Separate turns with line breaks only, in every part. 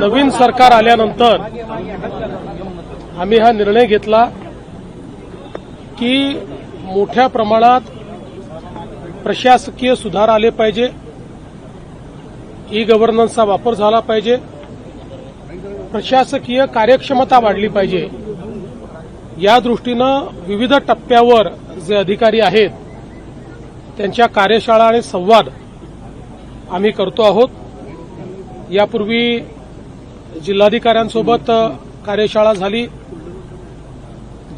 नवीन सरकार आल्यानंतर आम्ही हा निर्णय घेतला की मोठ्या प्रमाणात प्रशासकीय सुधार आले पाहिजे. ई गव्हर्नन्सचा वापर झाला पाहिजे. प्रशासकीय कार्यक्षमता वाढली पाहिजे. या दृष्टीनं विविध टप्प्यावर जे अधिकारी आहेत त्यांच्या कार्यशाळा आणि संवाद आम्ही करतो आहोत. यापूर्वी जिल्हाधिकाऱ्यांसोबत कार्यशाळा झाली.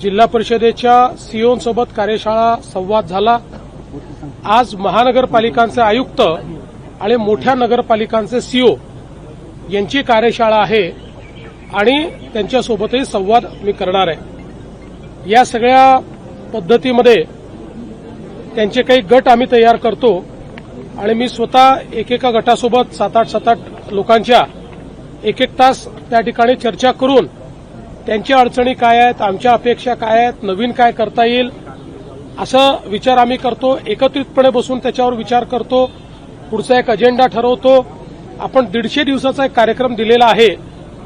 जिल्हा परिषदेच्या सीओंसोबत कार्यशाळा संवाद झाला. आज महानगरपालिकांचे आयुक्त आणि मोठ्या नगरपालिकांचे सीओ यांची कार्यशाळा आहे आणि त्यांच्यासोबतही संवाद मी करणार आहे. या सगळ्या पद्धतीमध्ये त्यांचे काही गट आम्ही तयार करतो आणि मी स्वतः एकेका गटासोबत सात आठ सात आठ लोकांच्या एक एक तास त्या ठिकाणी चर्चा करून त्यांच्या अडचणी काय आहेत आमच्या अपेक्षा काय आहेत नवीन काय करता येईल असं विचार आम्ही करतो. एकत्रितपणे बसून त्याच्यावर विचार करतो. पुढचा एक अजेंडा ठरवतो. आपण दीडशे दिवसाचा एक कार्यक्रम दिलेला आहे.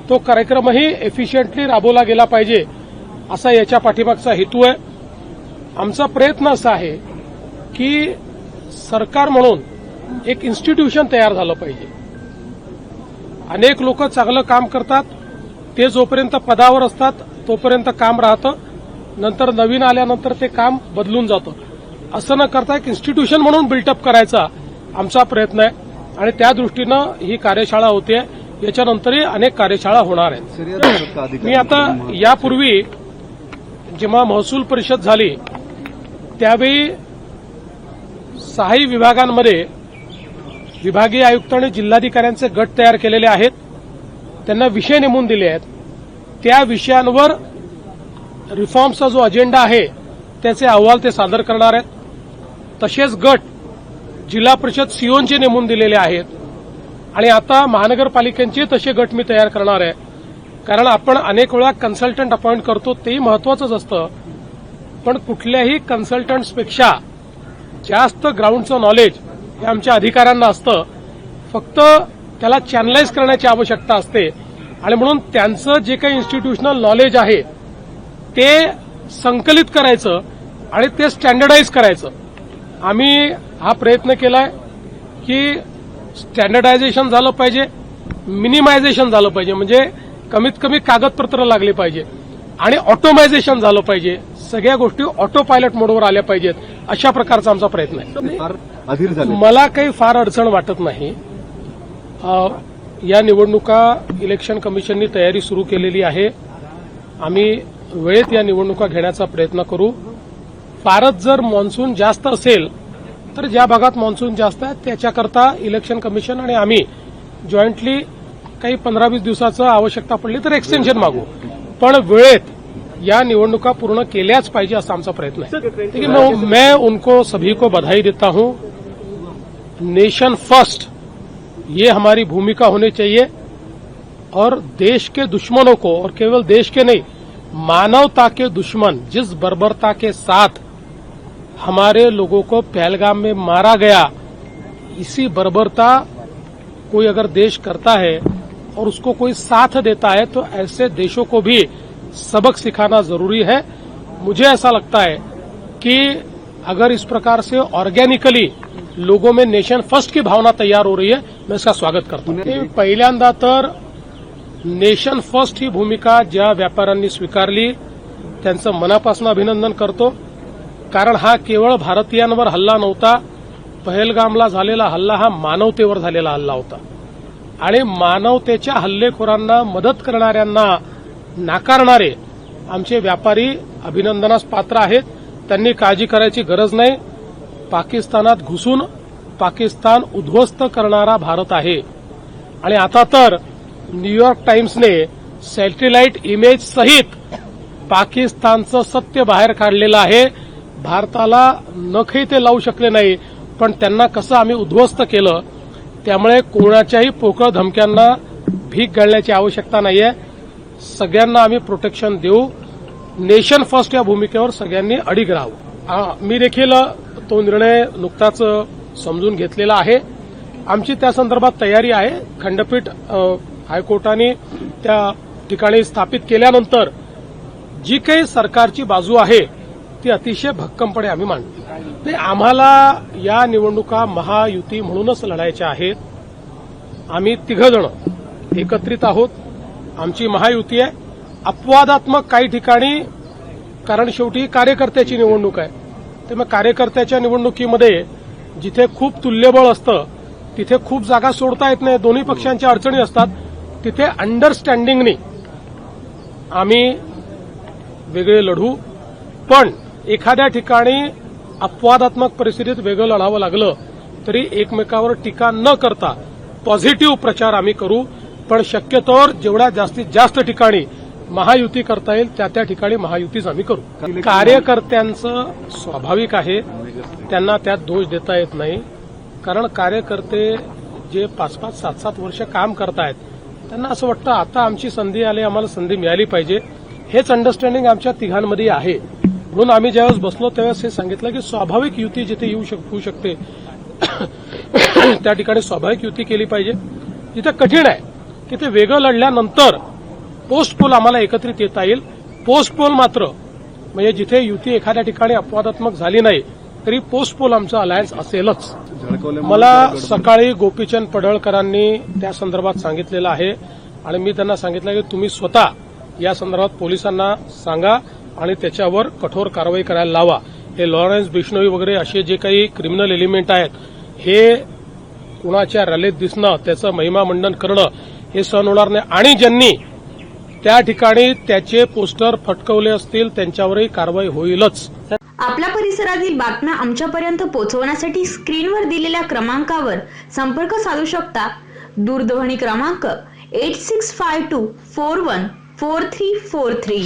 तो कार्यक्रमही एफिशियंटली राबवला गेला पाहिजे असा याच्या पाठीमागचा हेतू आहे. आमचा प्रयत्न असा आहे की सरकार म्हणून एक इन्स्टिट्यूशन तयार झालं पाहिजे. अनेक लोक चांगलं काम करतात ते जोपर्यंत पदावर असतात तोपर्यंत काम राहतं. नंतर नवीन आल्यानंतर ते काम बदलून जातं. असं न करता एक इन्स्टिट्यूशन म्हणून बिल्टअप करायचा. आमचा प्रयत्न आहे. आणि त्या दृष्टीनं ही कार्यशाळा होते याच्यानंतरही अनेक कार्यशाळा होणार आहेत. मी आता यापूर्वी जेव्हा महसूल परिषद झाली त्यावेळी सहाही विभागांमध्ये विभागीय आयुक्त आणि जिल्हाधिकाऱ्यांचे गट तयार केलेले आहेत. त्यांना विषय नेमून दिले आहेत. त्या विषयांवर रिफॉर्मचा जो अजेंडा आहे त्याचे अहवाल ते सादर करणार आहेत. तसेच गट जिल्हा परिषद सीओनचे नेमून दिलेले आहेत. आणि आता महानगरपालिकांचे तसे गट मी तयार करणार आहे. कारण आपण अनेक वेळा कन्सल्टंट अपॉइंट करतो तेही महत्वाचंच असतं. पण कुठल्याही कन्सल्टंट्सपेक्षा जास्त ग्राउंडचं नॉलेज हे आमच्या अधिकाऱ्यांना असतं. फक्त त्याला चॅनलाइज करण्याची आवश्यकता असते. आणि म्हणून त्यांचं जे काही इन्स्टिट्यूशनल नॉलेज आहे ते संकलित करायचं आणि ते स्टँडर्डाईज करायचं. आम्ही हा प्रयत्न केलाय की स्टँडर्डायझेशन झालं पाहिजे मिनिमायझेशन झालं पाहिजे. म्हणजे कमीत कमी कागदपत्र लागले पाहिजे आणि ऑटोमायझेशन झालं पाहिजे. सगळ्या गोष्टी ऑटो पायलट मोडवर आल्या पाहिजेत. अशा प्रकारचा आमचा प्रयत्न आहे. मला काही फार अडचण वाटत नाही. या निवडणुका इलेक्शन कमिशननी तयारी सुरू केलेली आहे. आम्ही वेळेत या निवडणुका घेण्याचा प्रयत्न करू. पारत जर मान्सून जास्त असेल तर ज्या भागात मान्सून जास्त आहे त्याच्याकरता इलेक्शन कमिशन आणि आम्ही जॉईंटली काही पंधरा वीस दिवसाचं आवश्यकता पडली तर एक्सटेन्शन मागू. पण वेळेत या निवडणुका पूर्ण केल्याच पाहिजे असा आमचा प्रयत्न आहे. मैं, मैं उनको सभी को बधाई देता हूं. नेशन फर्स्ट ये हमारी भूमिका होनी चाहिए। और देश के दुश्मनों को और केवल देश के नहीं मानवता के दुश्मन जिस बर्बरता के साथ हमारे लोगों को पहलगाम में मारा गया। इसी बर्बरता कोई अगर देश करता है और उसको कोई साथ देता है तो ऐसे देशों को भी सबक सिखाना ज़रूरी है। मुझे ऐसा लगता है कि अगर इस प्रकार से ऑर्गेनिकली लोगों में नेशन फ़र्स्ट की भावना तैयार हो रही है मैं इसका स्वागत करता हूँ। ते पहिल्यांदा तर नेशन फ़र्स्ट ही भूमिका ज्या व्यापाऱ्यांनी स्वीकारली त्यांचं मनापासून अभिनंदन करतो। कारण हा केवळ भारतीयांवर हल्ला नव्हता पहलगामला झालेला हल्ला हा मानवतेवर झालेला हल्ला होता. आणि मानवतेच्या हल्लेखोरांना मदत करणाऱ्यांना नाकारणारे आमचे व्यापारी अभिनंदनास पात्र आहेत. त्यांनी काळजी करायची गरज नाही. पाकिस्तानात घुसून पाकिस्तान उद्ध्वस्त करणारा भारत आहे. आणि आता तर न्यूयॉर्क टाइम्सने सॅटेलाइट इमेज सहित पाकिस्तानचं सत्य बाहेर काढलेलं आहे. भारताला नखही ते लावू शकले नाही पण त्यांना कसं आम्ही उद्ध्वस्त केलं त्यामुळे कोणाच्याही पोकळ धमक्यांना भीक घालण्याची आवश्यकता नाहीये. सगळ्यांना आम्ही प्रोटेक्शन देऊ. नेशन फर्स्ट या भूमिकेवर सगळ्यांनी अडीग राहावं. मी देखील तो निर्णय नुकताच समजून घेतलेला आहे. आमची त्या संदर्भात तयारी आहे. खंडपीठ हायकोर्टाने त्या ठिकाणी स्थापित केल्यानंतर जी काही सरकारची बाजू आहे ती अतिशय भक्कमपणे आम्ही मांडतो नाही आम्हाला या निवडणुका महायुती म्हणूनच लढायच्या आहेत. आम्ही तिघजण एकत्रित आहोत. आमची महायुती आहे. अपवादात्मक काही ठिकाणी कारण शेवटी कार्यकर्त्याची निवडणूक आहे. त्यामुळे कार्यकर्त्याच्या निवडणुकीमध्ये जिथे खूप तुल्यबळ असतं तिथे खूप जागा सोडता येत नाही दोन्ही पक्षांच्या अडचणी असतात तिथे अंडरस्टँडिंगनी आम्ही वेगळे लढू. पण एखाद्या ठिकाणी अपवादात्मक परिस्थितीत वेगळं लढावं लागलं तरी एकमेकावर टीका न करता पॉझिटिव्ह प्रचार आम्ही करू. पण शक्यतोवर जेवढ्या जास्तीत जास्त ठिकाणी महायुती करता येईल त्या त्या ठिकाणी महायुतीच आम्ही करू. कार्यकर्त्यांचं स्वाभाविक आहे. त्यांना त्यात दोष देता येत नाही. कारण कार्यकर्ते जे पाच पाच सात सात वर्ष काम करतायत त्यांना असं वाटतं आता आमची संधी आली आम्हाला संधी मिळाली पाहिजे. हेच अंडरस्टँडिंग आमच्या तिघांमध्ये आहे. म्हणून आम्ही ज्यावेळेस बसलो त्यावेळेस हे सांगितलं की स्वाभाविक युती जिथे येऊ शक होऊ शकते त्या ठिकाणी स्वाभाविक युती केली पाहिजे. जिथे कठीण आहे तिथे वेगळं लढल्यानंतर पोस्ट पोल आम्हाला एकत्रित येता येईल. पोस्ट पोल मात्र म्हणजे जिथे युती एखाद्या ठिकाणी अपवादात्मक झाली नाही तरी पोस्ट पोल आमचं अलायन्स असेलच. मला सकाळी गोपीचंद पडळकरांनी त्या संदर्भात सांगितलेलं आहे. आणि मी त्यांना सांगितलं की तुम्ही स्वतः या संदर्भात पोलिसांना सांगा. आणि त्याच्यावर कठोर कारवाई करायला लावा. हे लॉरेन्स बिश्नोई वगैरे असे जे काही क्रिमिनल एलिमेंट आहेत हे कुणाच्या रॅलीत दिसणं त्याचं महिमामंडन करणं हे सहन होणार नाही. आणि ज्यांनी त्या ठिकाणी त्याचे पोस्टर फटकवले असतील त्यांच्यावरही कारवाई होईलच.
आपल्या परिसरातील बातम्या आमच्यापर्यंत पोहोचवण्यासाठी स्क्रीनवर दिलेल्या क्रमांकावर संपर्क साधू शकता. दूरध्वनी क्रमांक eight six five two four one four three four three